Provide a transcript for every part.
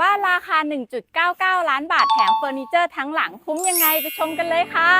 บ้านราคา 1.99 ล้านบาทแถมเฟอร์นิเจอร์ทั้งหลังคุ้มยังไงไปชมกันเลยค่ะ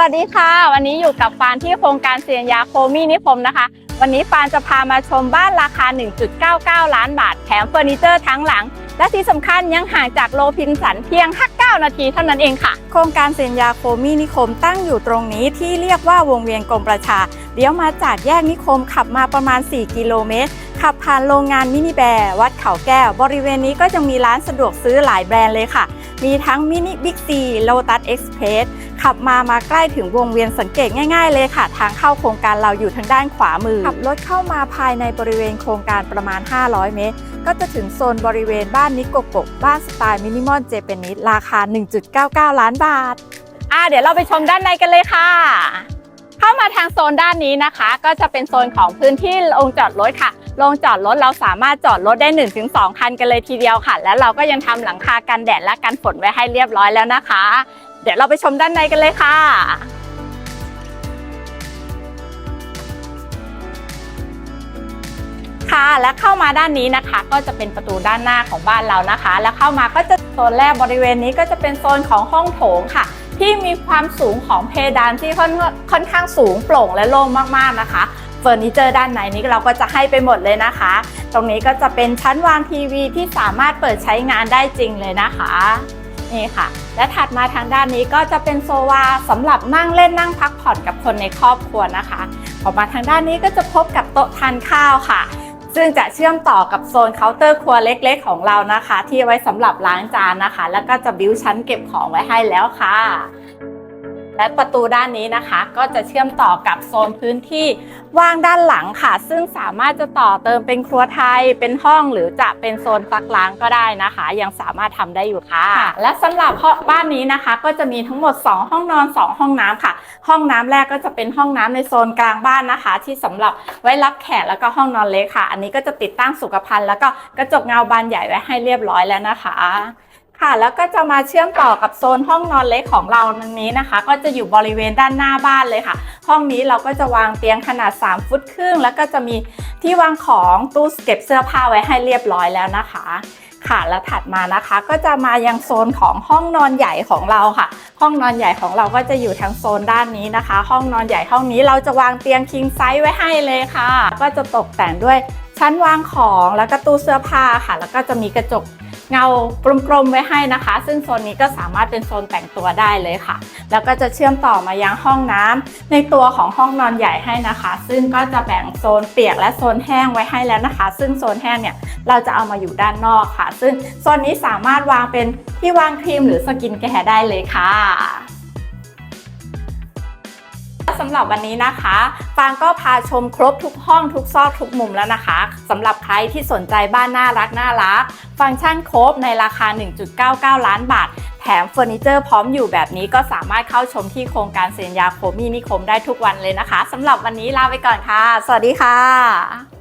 วัสดีค่ะ วันนี้อยู่กับฟานที่โครงการเซียนยาโคมีนิคมนะคะ วันนี้ฟานจะพามาชมบ้านราคา 1.99 ล้านบาท แถมเฟอร์นิเจอร์ทั้งหลัง และที่สำคัญยังห่างจากโลพินสันเพียง 59 นาทีเท่านั้นเองค่ะ โครงการเซียนยาโคมีนิคมตั้งอยู่ตรงนี้ที่เรียกว่าวงเวียนกรมประชาเลี้ยวมาจากแยกนิคมขับมาประมาณ 4 กิโลเมตร ขับผ่านโรงงานมินิแบร์วัดเขาแก้ว บริเวณนี้ก็ยังมีร้านสะดวกซื้อหลายแบรนด์เลยค่ะ มีทั้งมินิบิ๊กซีโลตัสเอ็กซ์เพรสขับมามาใกล้ถึงวงเวียนสังเกตง่ายๆเลยค่ะ ทางเข้าโครงการเราอยู่ทางด้านขวามือ ขับรถเข้ามาภายในบริเวณโครงการประมาณ 500 เมตร ก็จะถึงโซนบริเวณบ้านนิโกโกบ้านสไตล์มินิมอลเจแปนิสราคา 1.99 ล้านบาทอ่าเดี๋ยวเราไปชมด้านในกันเลยค่ะ เข้ามาทางโซนด้านนี้นะคะ ก็จะเป็นโซนของพื้นที่โรงจอดรถค่ะ โรงจอดรถเราสามารถจอดรถได้ 1-2 คันกันเลยทีเดียวค่ะ แล้วเราก็ยังทำหลังคากันแดดและกันฝนไว้ให้เรียบร้อยแล้วนะคะ เดี๋ยวเราไปชมด้านในกันเลยค่ะค่ะและเข้ามาด้านนี้นะคะ ก็จะเป็นประตูด้านหน้าของบ้านเรานะคะ แล้วเข้ามาก็จะโซนแรกบริเวณนี้ก็จะเป็นโซนของห้องโถงค่ะ ที่มีความสูงของเพดานที่ค่อนค่อนข้างสูงโปร่งและโล่งมากๆนะคะ เฟอร์นิเจอร์ด้านในนี้เราก็จะให้ไปหมดเลยนะคะ ตรงนี้ก็จะเป็นชั้นวางทีวีที่สามารถเปิดใช้งานได้จริงเลยนะคะนี่ค่ะ และถัดมาทางด้านนี้ก็จะเป็นโซวาสำหรับนั่งเล่นนั่งพักผ่อนกับคนในครอบครัวนะคะ ออกมาทางด้านนี้ก็จะพบกับโต๊ะทานข้าวค่ะ ซึ่งจะเชื่อมต่อกับโซนเคาน์เตอร์ครัวเล็กๆ ของเรานะคะ ที่ไว้สำหรับล้างจานนะคะ แล้วก็จะบิวชั้นเก็บของไว้ให้แล้วค่ะ และประตูด้านนี้นะคะ ก็จะเชื่อมต่อกับโซนพื้นที่ว่างด้านหลังค่ะ ซึ่งสามารถจะต่อเติมเป็นครัวไทยเป็นห้องหรือจะเป็นโซนซักล้างก็ได้นะคะ ยังสามารถทำได้อยู่ค่ะ และสำหรับบ้านนี้นะคะ ก็จะมีทั้งหมด 2 ห้องนอน 2 ห้องน้ำค่ะ ห้องน้ำแรกก็จะเป็นห้องน้ำในโซนกลางบ้านนะคะ ที่สำหรับไว้รับแขกแล้วก็ห้องนอนเล็กค่ะ อันนี้ก็จะติดตั้งสุขภัณฑ์แล้วก็กระจกเงาบานใหญ่ไว้ให้เรียบร้อยแล้วนะคะ ค่ะแล้วก็จะมาเชื่อมต่อกับโซนห้องนอนเล็กของเราตรงนี้นะคะ ก็จะอยู่บริเวณด้านหน้าบ้านเลยค่ะ ห้องนี้เราก็จะวางเตียงขนาด 3 ฟุตครึ่ง แล้วก็จะมีที่วางของตู้เก็บเสื้อผ้าไว้ให้เรียบร้อยแล้วนะคะ ค่ะแล้วถัดมานะคะก็จะมายังโซนของห้องนอนใหญ่ของเราค่ะ ห้องนอนใหญ่ของเราก็จะอยู่ทางโซนด้านนี้นะคะ ห้องนอนใหญ่ห้องนี้เราจะวางเตียงคิงไซส์ไว้ให้เลยค่ะ ก็จะตกแต่งด้วยชั้นวางของแล้วก็ตู้เสื้อผ้าค่ะ แล้วก็จะมีกระจก เงากลมๆไว้ให้นะคะ ซึ่งโซนนี้ก็สามารถเป็นโซนแต่งตัวได้เลยค่ะ แล้วก็จะเชื่อมต่อมายังห้องน้ำในตัวของห้องนอนใหญ่ให้นะคะ ซึ่งก็จะแบ่งโซนเปียกและโซนแห้งไว้ให้แล้วนะคะ ซึ่งโซนแห้งเนี่ยเราจะเอามาอยู่ด้านนอกค่ะ ซึ่งโซนนี้สามารถวางเป็นที่วางครีมหรือสกินแคร์ได้เลยค่ะ สำหรับวันนี้นะคะฟางก็พาชมครบทุกห้องทุกซอกทุกมุมแล้วนะคะสำหรับใครที่สนใจบ้านน่ารักน่ารัก ฟังก์ชันครบในราคา 1.99 ล้านบาท แถมเฟอร์นิเจอร์พร้อมอยู่แบบนี้ก็สามารถเข้าชมที่โครงการเซียนยาโคมีนิคมได้ทุกวันเลยนะคะสำหรับวันนี้ลาไปก่อนค่ะ สวัสดีค่ะ